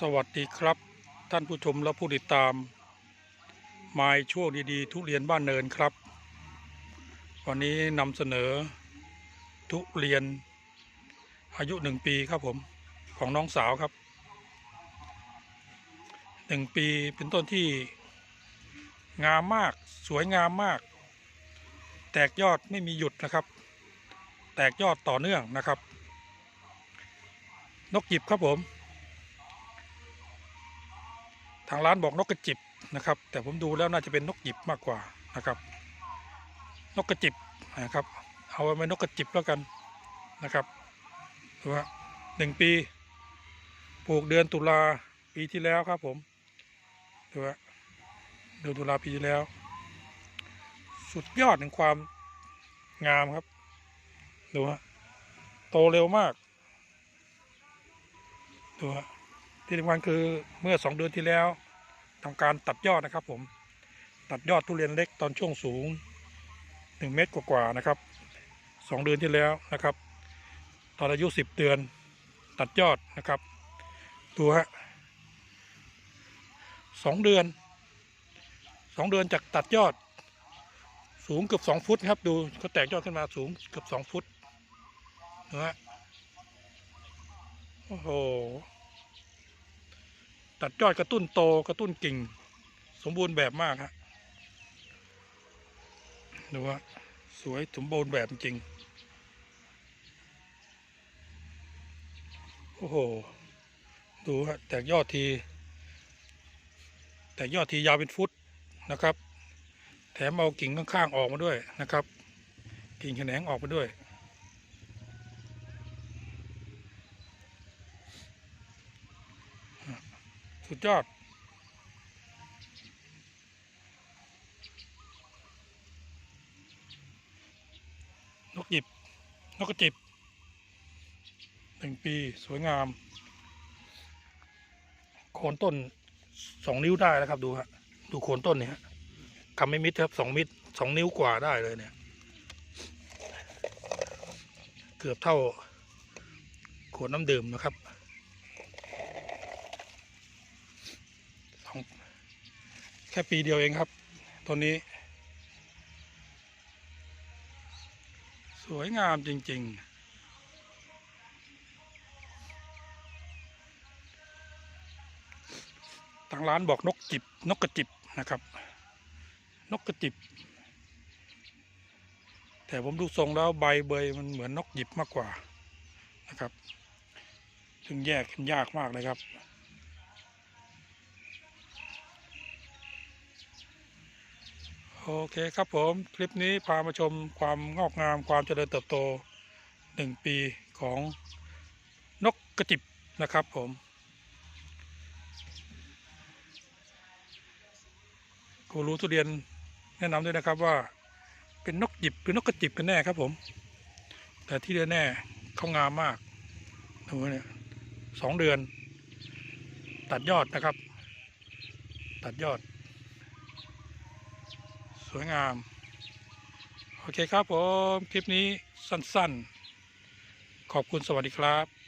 สวัสดีครับ ท่านผู้ชมและผู้ติดตามมาช่วงดีๆ ทุเรียนบ้านเนินครับ วันนี้นำเสนอ ทุเรียนอายุหนึ่งปีครับผมของน้องสาวครับหนึ่งปีเป็นต้นที่ งามมากสวยงามมาก แตกยอดไม่มีหยุดนะครับ แตกยอดต่อเนื่องนะครับ นกหยิบครับผมางร้านบอกนกกระจิบนะครับ แต่ผมดูแล้วน่าจะเป็นนกหยิบมากกว่านะครับ นกกระจิบนะครับ เอาไว้เป็นนกกระจิบแล้วกันนะครับดูว่าหนึ่งปีปลูกเดือนตุลาปีที่แล้วครับผมดูว่าเดือนตุลาปีที่แล้ว สุดยอดในความงามครับดูฮะโตเร็วมากดูฮะที่สำคัญคือเมื่อสองเดือนที่แล้ว ทำการตัดยอดนะครับผมตัดยอดทุเรียนเล็กตอนช่วงสูงหนึ่งเมตรกว่าๆนะครับสองเดือนที่แล้วนะครับ ตอนอายุสิบเดือนตัดยอดนะครับดูฮะสองเดือนสองเดือนจากตัดยอด สูงเกือบสองฟุตครับดูเขาแตกยอดขึ้นมาสูงเกือบสองฟุตนะฮะโอ้โห ตัดยอดกระตุ้นโตกระตุ้นกิ่ง สมบูรณ์แบบมากฮะดูว่าสวยสมบูรณ์แบบจริง โอ้โห ดูฮะแตกยอดที แตกยอดทียาวเป็นฟุตนะครับ แถมเอากิ่งข้างๆออกมาด้วยนะครับ กิ่งแขนงออกมาด้วย สุดยอด นกหยิบ นกกระจิบหนึ่งปีสวยงาม โคนต้นสองนิ้วได้แล้วครับ ดูฮะ ดูโคนต้นเนี่ยฮะคำไม่มิดครับสองมิดสองนิ้วกว่าได้เลยเนี่ย เกือบเท่าขวดน้ำดื่มนะครับ สองแค่ปีเดียวเองครับต้นนี้ สวยงามจริงๆทางร้านบอกนกจิบนกกระจิบนะครับ นกกระจิบ แต่ผมดูทรงแล้วใบเบยมันเหมือนนกหยิบมากกว่านะครับ ซึ่งแยกกันยากมากเลยครับ โอเคครับผม คลิปนี้พามาชมความงอกงามความเจริญเติบโตหนึ่งปีของนกกระจิบนะครับผม กูรู้ทุเรียนแนะนำด้วยนะครับว่าเป็นนกหยิบหรือนกกระจิบกันแน่ครับผม แต่ที่แน่ๆเขางามมากดูเนี่ยสองเดือน ตัดยอดนะครับ ตัดยอด วยงาม โอเคครับผม คลิปนี้สั้นๆ ขอบคุณสวัสดีครับ